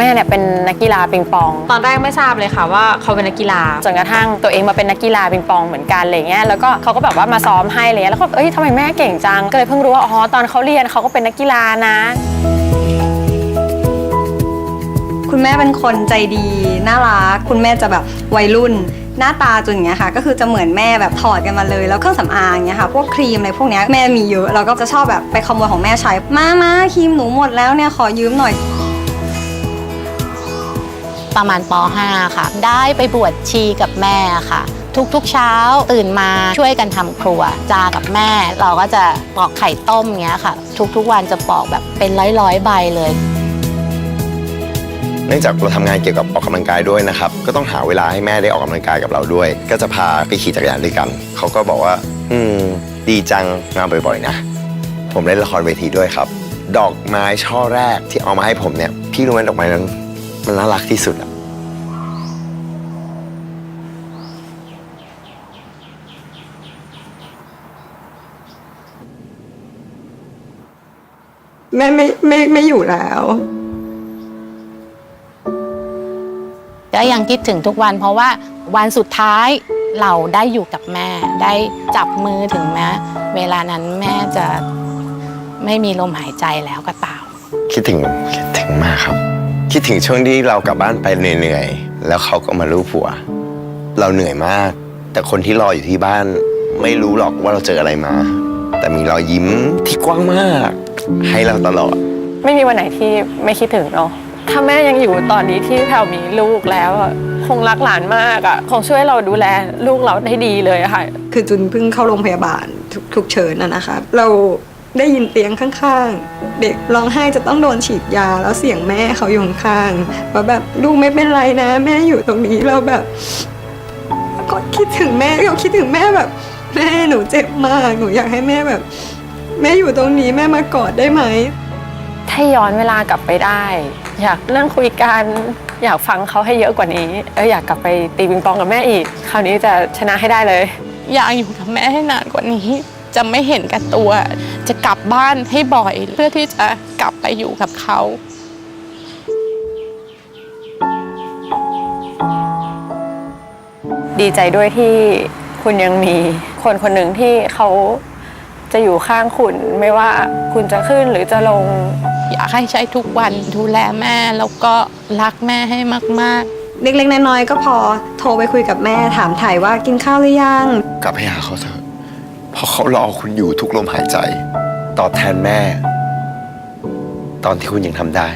แม่เนี่ยเป็นนักกีฬาปิงปอง ตอนแรกไม่ทราบเลยค่ะว่าเขาเป็นนักกีฬาจนกระทั่งตัวเองมาเป็นนักกีฬาปิงปองเหมือนกันอะไรเงี้ยแล้วก็เขาก็แบบว่ามาซ้อมให้อะไรเงี้ยแล้วก็เอ้ยทำไมแม่เก่งจังก็เลยเพิ่งรู้ว่าอ๋อตอนเขาเรียนเขาก็เป็นนักกีฬานะ คุณแม่เป็นคนใจดีน่ารักคุณแม่จะแบบวัยรุ่นหน้าตาจุนอย่างเงี้ยค่ะ ก็คือจะเหมือนแม่แบบถอดกันมาเลย แล้วเครื่องสำอางเงี้ยค่ะ พวกครีมอะไรพวกเนี้ยแม่มีเยอะเราก็จะชอบแบบไปขโมยของแม่ใช้มามาครีมหนูหมดแล้วเนี่ยขอยืมหน่อย ประมาณป .5 ค่ะ ได้ไปบวชชีกับแม่ค่ะ ทุกๆเช้าตื่นมาช่วยกันทำครัว จากับแม่ เราก็จะปอกไข่ต้มเงี้ยค่ะ ทุกๆวันจะปอกแบบเป็นร้อยๆใบเลยเนื่องจากเราทำงานเกี่ยวกับออกกำลังกายด้วยนะครับ ก็ต้องหาเวลาให้แม่ได้ออกกำลังกายกับเราด้วย ก็จะพาไปขี่จักรยานด้วยกัน เขาก็บอกว่า อืม ดีจังมาบ่อยๆนะ ผมเล่นละครเวทีด้วยครับ ดอกไม้ช่อแรกที่เอามาให้ผมเนี่ย พี่รู้ไหมดอกไม้นั้น มันน่ารักที่สุดอะแม่ไม่ไม่ไม่อยู่แล้วก็ยังคิดถึงทุกวันเพราะว่าวันสุดท้ายเราได้อยู่กับแม่ ได้จับมือถึงแม้เวลานั้นแม่จะไม่มีลมหายใจแล้วก็ตาม คิดถึงคิดถึงมากครับ คิดถึงช่วงที่เรากลับบ้านไปเหนื่อยๆ แล้วเขาก็มาลูบหัว เราเหนื่อยมาก แต่คนที่รออยู่ที่บ้าน ไม่รู้หรอกว่าเราเจออะไรมา แต่มีรอยยิ้มที่กว้างมาก ให้เราตลอด ไม่มีวันไหนที่ไม่คิดถึงเนาะถ้าแม่ยังอยู่ตอนนี้ที่แพลวมีลูกแล้วอะคงรักหลานมากอะคงช่วยเราดูแลลูกเราได้ดีเลยอะค่ะ คือจุนเพิ่งเข้าโรงพยาบาลทุกทุกเชิญนะนะคะ เรา ได้ยินเตียงข้างๆ เด็กร้องไห้จะต้องโดนฉีดยาแล้วเสียงแม่เขาอยู่ข้างๆว่าแบบลูกไม่เป็นไรนะ แม่อยู่ตรงนี้เราแบบก็คิดถึงแม่เราคิดถึงแม่แบบ แม่หนูเจ็บมากหนูอยากให้แม่แบบ แม่อยู่ตรงนี้แม่มากอดได้ไหมถ้าย้อนเวลากลับไปได้ อยากนั่งคุยกันอยากฟังเขาให้เยอะกว่านี้เอออยากกลับไปตีปิงปองกับแม่อีก คราวนี้จะชนะให้ได้เลย อยากอยู่กับแม่ให้นานกว่านี้ จะไม่เห็นกับตัวจะกลับบ้านให้บ่อยเพื่อที่จะกลับไปอยู่กับเขา ดีใจด้วยที่คุณยังมีคนคนหนึ่งที่เขาจะอยู่ข้างคุณไม่ว่าคุณจะขึ้นหรือจะลง อยากให้ใช้ทุกวันดูแลแม่แล้วก็รักแม่ให้มาก ๆเล็กๆน้อยๆก็พอโทรไปคุยกับแม่ถามถ่ายว่ากินข้าวหรือยัง กลับไปหาเขาเถอะ เพราะเขารอคุณอยู่ทุกลมหายใจ ตอบแทนแม่ ตอนที่คุณยังทำได้